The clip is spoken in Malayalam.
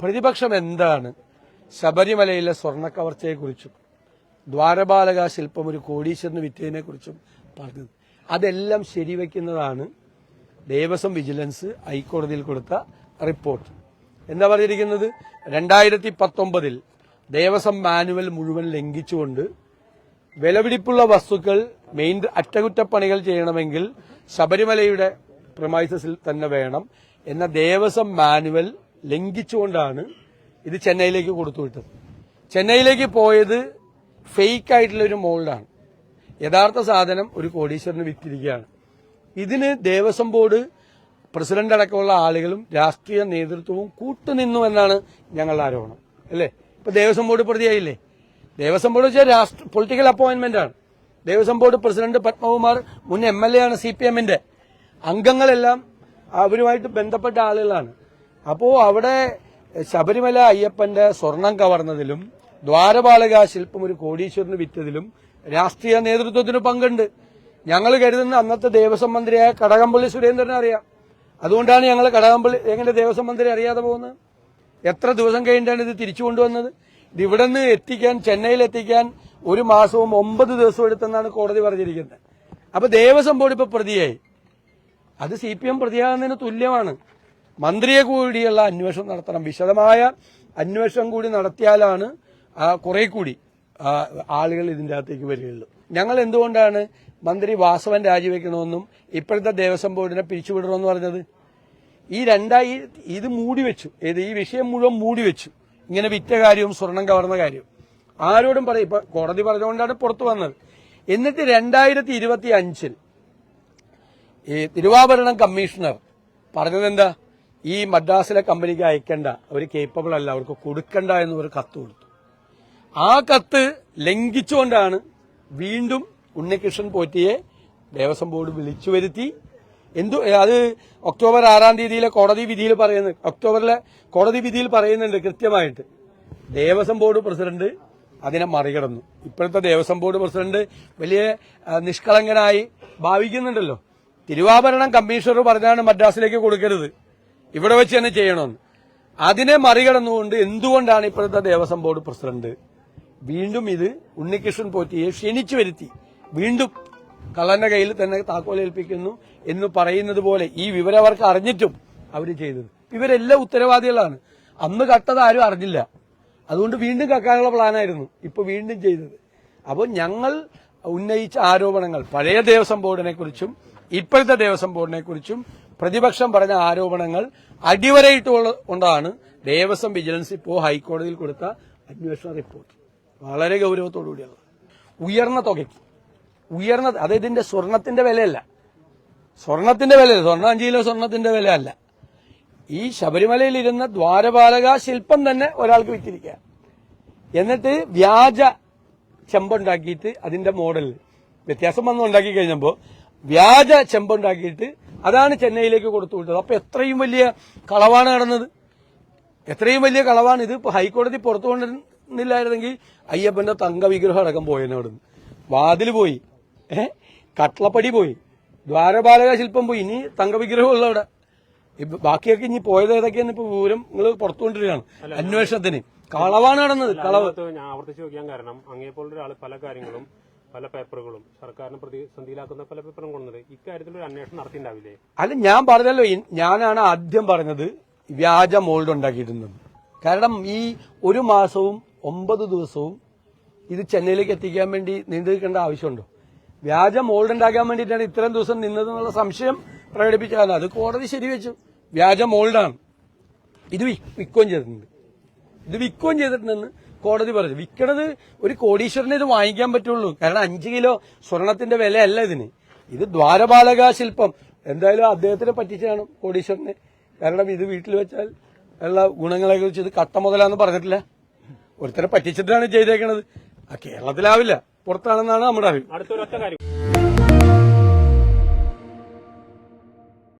പ്രതിപക്ഷം എന്താണ്? ശബരിമലയിലെ സ്വർണ കവർച്ചയെക്കുറിച്ചും ദ്വാരപാലക ശില്പം ഒരു കോടീശ്വരന് വിറ്റതിനെ കുറിച്ചും പറഞ്ഞത്. അതെല്ലാം ശരിവെക്കുന്നതാണ് ദേവസ്വം വിജിലൻസ് ഹൈക്കോടതിയിൽ കൊടുത്ത റിപ്പോർട്ട്. എന്താ പറഞ്ഞിരിക്കുന്നത്? രണ്ടായിരത്തി പത്തൊമ്പതിൽ ദേവസ്വം മാനുവൽ മുഴുവൻ ലംഘിച്ചുകൊണ്ട് വിലപിടിപ്പുള്ള വസ്തുക്കൾ മെയിൻ അറ്റകുറ്റപ്പണികൾ ചെയ്യണമെങ്കിൽ ശബരിമലയുടെ പ്രമൈസസിൽ തന്നെ വേണം എന്ന ദേവസ്വം മാനുവൽ ലംഘിച്ചുകൊണ്ടാണ് ഇത് ചെന്നൈയിലേക്ക് കൊടുത്തുവിട്ടത് ചെന്നൈയിലേക്ക് പോയത് ഫേക്ക് ആയിട്ടുള്ള ഒരു മോൾഡാണ്. യഥാർത്ഥ സാധനം ഒരു കോടീശ്വരന് വിറ്റിരിക്കുകയാണ്. ഇതിന് ദേവസ്വം ബോർഡ് പ്രസിഡന്റ് അടക്കമുള്ള ആളുകളും രാഷ്ട്രീയ നേതൃത്വവും കൂട്ടുനിന്നു എന്നാണ് ഞങ്ങളുടെ ആരോപണം. അല്ലേ? ഇപ്പൊ ദേവസ്വം ബോർഡ് പ്രതിയായില്ലേ? ദേവസ്വം ബോർഡ് വെച്ചാൽ രാഷ്ട്ര പൊളിറ്റിക്കൽ അപ്പോയിന്റ്മെന്റ് ആണ്. ദേവസ്വം ബോർഡ് പ്രസിഡന്റ് പത്മകുമാർ മുൻ എം എൽ എ ആണ് സി പി എമ്മിന്റെ. അംഗങ്ങളെല്ലാം അവരുമായിട്ട് ബന്ധപ്പെട്ട ആളുകളാണ്. അപ്പോ അവിടെ ശബരിമല അയ്യപ്പന്റെ സ്വർണം കവർന്നതിലും ദ്വാരപാലക ശില്പം ഒരു കോടീശ്വരന് വിറ്റതിലും രാഷ്ട്രീയ നേതൃത്വത്തിന് പങ്കുണ്ട്. ഞങ്ങൾ കരുതുന്ന അന്നത്തെ ദേവസ്വം മന്ത്രിയായ കടകംപള്ളി സുരേന്ദ്രനെ അറിയാം. അതുകൊണ്ടാണ് ഞങ്ങൾ കടകംപള്ളി എങ്ങനെ ദേവസ്വം മന്ത്രി അറിയാതെ പോകുന്നത്? എത്ര ദിവസം കഴിഞ്ഞിട്ടാണ് ഇത് തിരിച്ചു കൊണ്ടുവന്നത്? ഇത് ഇവിടെ നിന്ന് എത്തിക്കാൻ ചെന്നൈയിൽ എത്തിക്കാൻ ഒരു മാസവും ഒമ്പത് ദിവസവും എടുത്തെന്നാണ് കോടതി പറഞ്ഞിരിക്കുന്നത്. അപ്പൊ ദേവസ്വം ബോർഡ് ഇപ്പൊ പ്രതിയായി. അത് സി പി എം പ്രതിയാകുന്നതിന് തുല്യമാണ്. മന്ത്രിയെ കൂടിയുള്ള അന്വേഷണം നടത്തണം. വിശദമായ അന്വേഷണം കൂടി നടത്തിയാലാണ് കുറെ കൂടി ആളുകൾ ഇതിന്റെ അകത്തേക്ക് വരികയുള്ളൂ. ഞങ്ങൾ എന്തുകൊണ്ടാണ് മന്ത്രി വാസവൻ രാജിവെക്കണമെന്നും ഇപ്പോഴത്തെ ദേവസ്വം ബോർഡിനെ പിരിച്ചുവിടണമെന്ന് പറഞ്ഞത്? ഈ രണ്ടായി ഇത് മൂടി വെച്ചു. ഏത് ഈ വിഷയം മുഴുവൻ മൂടി വെച്ചു. ഇങ്ങനെ വിറ്റ കാര്യവും സ്വർണം കവർന്ന കാര്യവും. ആരോടും പറയും ഇപ്പൊ കോടതി പറഞ്ഞുകൊണ്ടാണ് പുറത്തു വന്നത്. എന്നിട്ട് രണ്ടായിരത്തി ഇരുപത്തി അഞ്ചിൽ ഈ തിരുവാഭരണം കമ്മീഷണർ പറഞ്ഞതെന്താ? ഈ മദ്രാസിലെ കമ്പനിക്ക് അയക്കേണ്ട. അവർ കേപ്പബിൾ അല്ല. അവർക്ക് കൊടുക്കണ്ട എന്ന് ഒരു കത്ത് കൊടുത്തു. ആ കത്ത് ലംഘിച്ചുകൊണ്ടാണ് വീണ്ടും ഉണ്ണികൃഷ്ണൻ പോറ്റിയെ ദേവസ്വം ബോർഡ് വിളിച്ചു വരുത്തി. എന്തു അത് ഒക്ടോബർ ആറാം തീയതിയിലെ കോടതി വിധിയിൽ പറയുന്നത് ഒക്ടോബറിലെ കോടതി വിധിയിൽ പറയുന്നുണ്ട് കൃത്യമായിട്ട്. ദേവസ്വം ബോർഡ് പ്രസിഡന്റ് അതിനെ മറികടന്നു. ഇപ്പോഴത്തെ ദേവസ്വം ബോർഡ് പ്രസിഡന്റ് വലിയ നിഷ്കളങ്കനായി ഭാവിക്കുന്നുണ്ടല്ലോ. തിരുവാഭരണം കമ്മീഷണർ പറഞ്ഞാണ് മദ്രാസിലേക്ക് കൊടുക്കരുത്. ഇവിടെ വെച്ച് തന്നെ ചെയ്യണമെന്ന് അതിനെ മറികടന്നുകൊണ്ട് എന്തുകൊണ്ടാണ് ഇപ്പോഴത്തെ ദേവസ്വം ബോർഡ് പ്രസിഡന്റ് വീണ്ടും ഇത് ഉണ്ണികൃഷ്ണൻ പോറ്റിയെ ക്ഷണിച്ചു വരുത്തി? വീണ്ടും കള്ളന്റെ കയ്യിൽ തന്നെ താക്കോലേൽപ്പിക്കുന്നു എന്ന് പറയുന്നത് പോലെ ഈ വിവരം അവർക്ക് അറിഞ്ഞിട്ടും അവർ ചെയ്തത്. ഇവരെല്ലാം ഉത്തരവാദികളാണ്. അന്ന് കട്ടത് ആരും അറിഞ്ഞില്ല. അതുകൊണ്ട് വീണ്ടും കക്കാനുള്ള പ്ലാനായിരുന്നു. ഇപ്പൊ വീണ്ടും ചെയ്തത്. അപ്പോൾ ഞങ്ങൾ ഉന്നയിച്ച ആരോപണങ്ങൾ പഴയ ദേവസ്വം ബോർഡിനെ കുറിച്ചും ഇപ്പോഴത്തെ ദേവസ്വം ബോർഡിനെ കുറിച്ചും പ്രതിപക്ഷം പറഞ്ഞ ആരോപണങ്ങൾ അടിവരയിട്ടുകൊണ്ടാണ് ദേവസ്വം വിജിലൻസ് ഇപ്പോൾ ഹൈക്കോടതിയിൽ കൊടുത്ത അന്വേഷണ റിപ്പോർട്ട്. വളരെ ഗൗരവത്തോടുകൂടിയുള്ളത് ഉയർന്ന തുകയ്ക്ക്. ഉയർന്ന അത് ഇതിന്റെ സ്വർണത്തിന്റെ വിലയല്ല. സ്വർണത്തിന്റെ വിലയല്ല. സ്വർണ അഞ്ച് കിലോ സ്വർണത്തിന്റെ വിലയല്ല. ഈ ശബരിമലയിൽ ഇരുന്ന ദ്വാരപാലക ശില്പം തന്നെ ഒരാൾക്ക് വിറ്റിരിക്കുക. എന്നിട്ട് വ്യാജ ചെമ്പുണ്ടാക്കിയിട്ട് അതിന്റെ മോഡൽ വ്യത്യാസം വന്ന് ഉണ്ടാക്കി കഴിഞ്ഞപ്പോ വ്യാജ ചെമ്പുണ്ടാക്കിയിട്ട് അതാണ് ചെന്നൈയിലേക്ക് കൊടുത്തു വിട്ടത്. അപ്പൊ എത്രയും വലിയ കളവാണ് നടന്നത്. എത്രയും വലിയ കളവാണ്. ഇത് ഇപ്പൊ ഹൈക്കോടതി പുറത്തു കൊണ്ടിരുന്നില്ലായിരുന്നെങ്കിൽ അയ്യപ്പന്റെ തങ്കവിഗ്രഹം അടക്കം പോയേനെ അവിടുന്ന്. വാതിൽ പോയി. ഏഹ് കട്ട്ളപ്പടി പോയി. ദ്വാരപാലക ശില്പം പോയി. ഇനി തങ്ക വിഗ്രഹമുള്ള അവിടെ. ഇപ്പൊ ബാക്കിയൊക്കെ ഇനി പോയത് ഏതൊക്കെയാണ് ഇപ്പൊ വിവരം നിങ്ങൾ പുറത്തുകൊണ്ടിരിക്കുകയാണ് അന്വേഷണത്തിന്. കളവാണ് നടന്നത്. കളവ്. ഞാൻ ആവർത്തിച്ചു നോക്കിയാൽ കാരണം അങ്ങേപ്പോലുള്ള ഒരാൾ പല കാര്യങ്ങളും പല പേപ്പറുകളും സർക്കാരിനെ പ്രതിസന്ധിയിലാക്കുന്ന പല പേപ്പറും കൊണ്ടുവന്നത്. ഇക്കാര്യത്തിൽ ഒരു അന്വേഷണം നടത്തിയിട്ടുണ്ടാവില്ലേ അല്ല ഞാൻ പറഞ്ഞല്ലോ ഞാനാണ് ആദ്യം പറഞ്ഞത് വ്യാജ മോൾഡ് ഉണ്ടാക്കിയിരുന്നത് കാരണം ഈ ഒരു മാസവും ഒമ്പത് ദിവസവും ഇത് ചെന്നൈയിലേക്ക് എത്തിക്കാൻ വേണ്ടി നീണ്ടു ആവശ്യമുണ്ടോ? വ്യാജ മോൾഡ് ഉണ്ടാക്കാൻ വേണ്ടിയിട്ടാണ് ഇത്രയും ദിവസം നിന്നതെന്നുള്ള സംശയം പ്രകടിപ്പിച്ചാൽ അത് കോടതി ശരിവെച്ചു. വ്യാജ മോൾഡാണ്. ഇത് വിൽക്കുകയും ചെയ്തിട്ടുണ്ട്. ഇത് വിൽക്കുകയും ചെയ്തിട്ടുണ്ടെന്ന് കോടതി പറഞ്ഞു. വിൽക്കണത് ഒരു കോടീശ്വരനെ ഇത് വാങ്ങിക്കാൻ പറ്റുള്ളൂ. കാരണം അഞ്ച് കിലോ സ്വർണത്തിന്റെ വിലയല്ല ഇതിന്. ഇത് ദ്വാരപാലക ശില്പം. എന്തായാലും അദ്ദേഹത്തിനെ പറ്റിച്ചാണ് കോടീശ്വരനെ. കാരണം ഇത് വീട്ടിൽ വെച്ചാൽ ഉള്ള ഗുണങ്ങളെ കുറിച്ച് ഇത് കട്ട മുതലാന്ന് പറഞ്ഞിട്ടില്ല. ഒരുത്തരെ പറ്റിച്ചിട്ടാണ് ചെയ്തേക്കണത്. ആ കേരളത്തിലാവില്ല. പുറത്താണെന്നാണ് നമ്മുടെ അറിവ് കാര്യം.